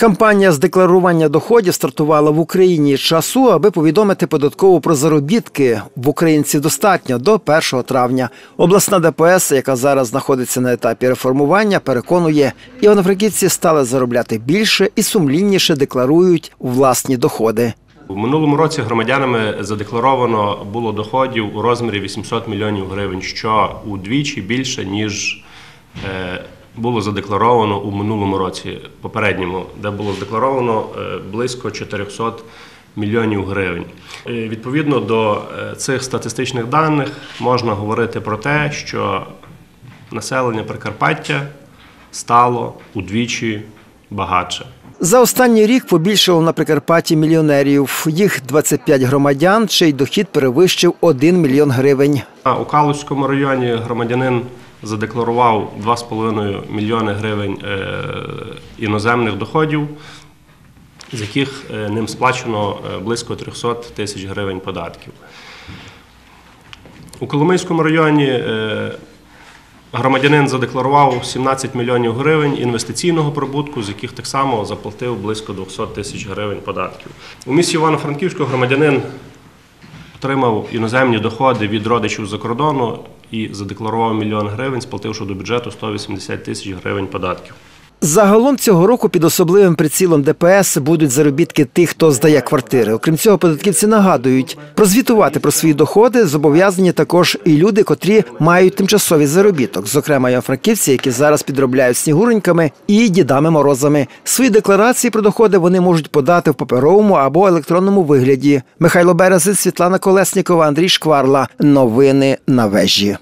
Кампанія з декларування доходів стартувала в Україні часу, аби повідомити податкову про заробітки в українців достатньо до 1 травня. Обласна ДПС, яка зараз знаходиться на етапі реформування, переконує, івано-франківці стали заробляти більше і сумлінніше декларують власні доходи. У минулому році громадянами задекларовано було доходів у розмірі 800 мільйонів гривень, що удвічі більше ніж е, було задекларовано у минулому році, попередньому, де було задекларовано е, близько 400 мільйонів гривень. Е, Відповідно до е, цих статистичних даних можна говорити про те, що населення Прикарпаття стало удвічі багатше. За останній рік побільшало на Прикарпатті мільйонерів. Їх 25 громадян, чий дохід перевищив 1 мільйон гривень. У Калузькому районі громадянин задекларував 2,5 мільйони гривень е, іноземних доходів, з яких е, ним сплачено е, близько 300 тисяч гривень податків. У Коломийському районі громадянин задекларував 17 мільйонів гривень інвестиційного прибутку, з яких так само заплатив близько 200 тисяч гривень податків. У місті Івано-Франківську громадянин отримав іноземні доходи від родичів за кордону і задекларував мільйон гривень, сплативши до бюджету 180 тисяч гривень податків. Загалом цього року під особливим прицілом ДПС будуть заробітки тих, хто здає квартири. Окрім цього, податківці нагадують, прозвітувати про свої доходи зобов'язані також і люди, котрі мають тимчасовий заробіток, зокрема івано-франківці, які зараз підробляють снігуреньками і дідами морозами. Свої декларації про доходи вони можуть подати в паперовому або електронному вигляді. Михайло Березин, Світлана Колеснікова, Андрій Шкварла. Новини на вежі.